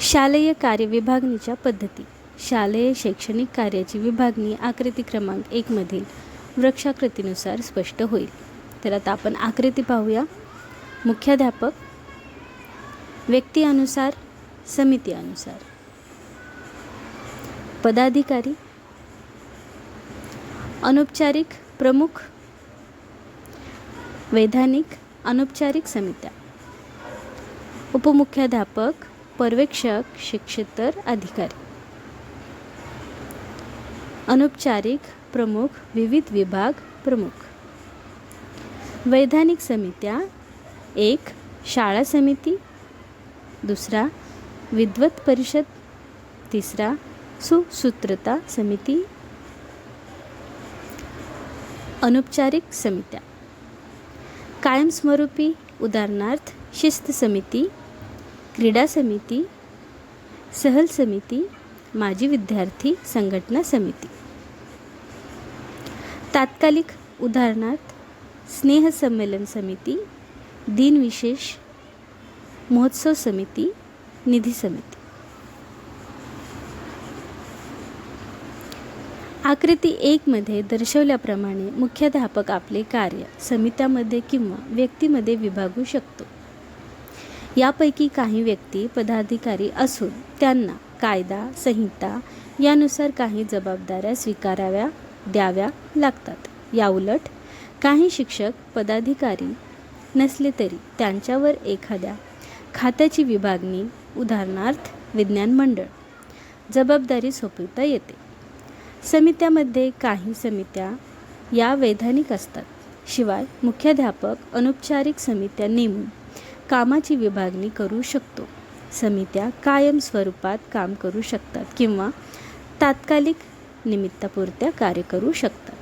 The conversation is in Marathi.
शालेय कार्य विभागणीच्या पद्धती. शालेय शैक्षणिक कार्याची विभागणी आकृती क्रमांक एकमधील वृक्षाकृतीनुसार स्पष्ट होईल. तर आता आपण आकृती पाहूया. मुख्याध्यापक व्यक्ती अनुसार समिती अनुसार पदाधिकारी अनौपचारिक प्रमुख वैधानिक अनौपचारिक समित्या. उपमुख्याध्यापक पर्यवेक्षक शिक्षेतर अधिकारी. अनौपचारिक प्रमुख विविध विभाग प्रमुख. वैधानिक समित्या एक शाळा समिती दुसरा विद्वत परिषद तिसरा सुसूत्रता समिती. अनौपचारिक समित्या. कायमस्वरूपी उदाहरणार्थ शिस्त समिती क्रीडा समिती सहल समिती माजी विद्यार्थी संघटना समिती. तात्कालिक उदाहरणार्थ स्नेहसंमेलन समिती दिनविशेष महोत्सव समिती निधी समिती. आकृती एकमध्ये दर्शवल्याप्रमाणे मुख्याध्यापक आपले कार्य समित्यामध्ये किंवा व्यक्तीमध्ये विभागू शकतो. यापैकी काही व्यक्ती पदाधिकारी असून त्यांना कायदा संहिता यानुसार काही जबाबदाऱ्या स्वीकाराव्या द्याव्या लागतात. याउलट काही शिक्षक पदाधिकारी नसले तरी त्यांच्यावर एखाद्या खात्याची विभागणी उदाहरणार्थ विज्ञान मंडळ जबाबदारी सोपवता येते. समित्यामध्ये काही समित्या या वैधानिक असतात. शिवाय मुख्याध्यापक अनौपचारिक समित्या नेमून कामाची विभागणी करू शकतो. समित्या कायम स्वरूपात काम करू शकतात किंवा तात्कालिक निमित्तापुरत्या कार्य करू शकतात.